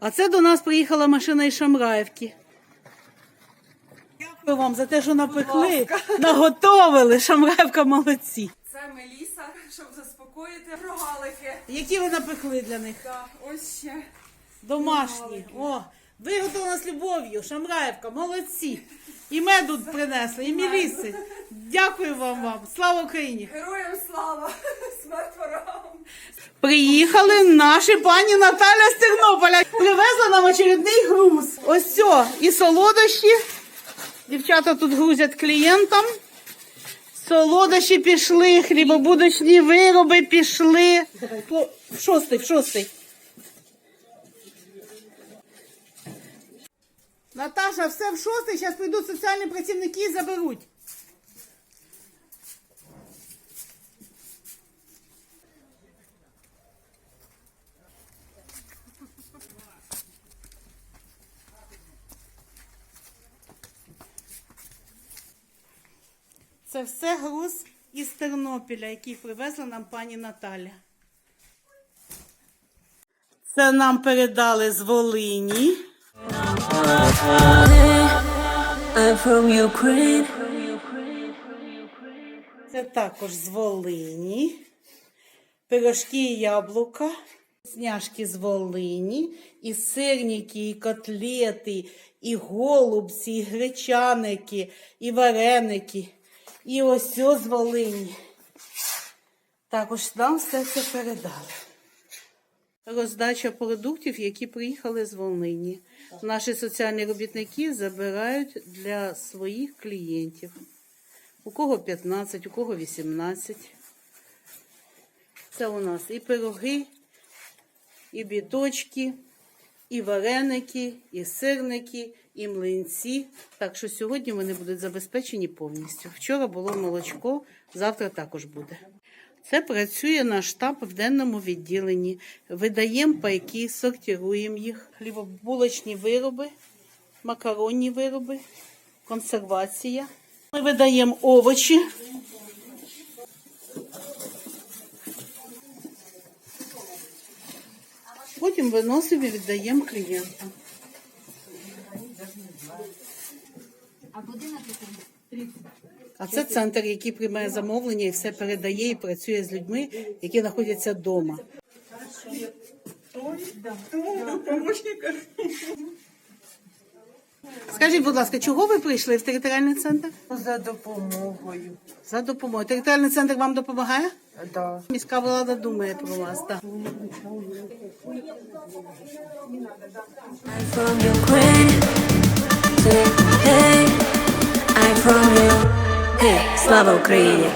А це до нас приїхала машина із Шамраївки. Дякую вам за те, що напекли, наготовили. Шамраївка молодці. Це Меліса, щоб заспокоїти рогалики. Які ви напекли для них? Так, ось ще. Домашні. О, виготовлена з любов'ю. Шамраївка, молодці. І меду принесли, і міліси. Дякую вам вам. Слава Україні! Героям слава! Смерть ворогам! Приїхали наші пані Наталя з Тернополя. Привезла нам очередний груз. Ось все. І солодощі. Дівчата тут грузять клієнтам. Солодощі пішли, хлібобудочні вироби пішли. По- В шостий, в шостий. Наташа, все в шостий. Зараз прийдуть соціальні працівники і заберуть. Це все груз із Тернопіля, який привезла нам пані Наталя. Це нам передали з Волині. Це також з Волині. Пирожки і яблука. Сняшки з Волині, і сирники, і котлети, і голубці, і гречаники, і вареники. І ось з Волині. Також нам все це передали. Роздача продуктів, які приїхали з Волині. Наші соціальні робітники забирають для своїх клієнтів. У кого 15, у кого 18. Це у нас і пироги, і біточки, і вареники, і сирники, і млинці. Так що сьогодні вони будуть забезпечені повністю. Вчора було молочко, завтра також буде. Це працює наш штаб в денному відділенні. Видаємо пайки, сортируємо їх, хлібобулочні вироби, макаронні вироби, консервація. Ми видаємо овочі. Потім виносимо і віддаємо клієнтам. А це центр, який приймає замовлення і все передає і працює з людьми, які знаходяться вдома. Скажіть, будь ласка, чого ви прийшли в територіальний центр? За допомогою. За допомогою. Територіальний центр вам допомагає? Да. Міська влада думає про вас. Так. I'm Слава Україні!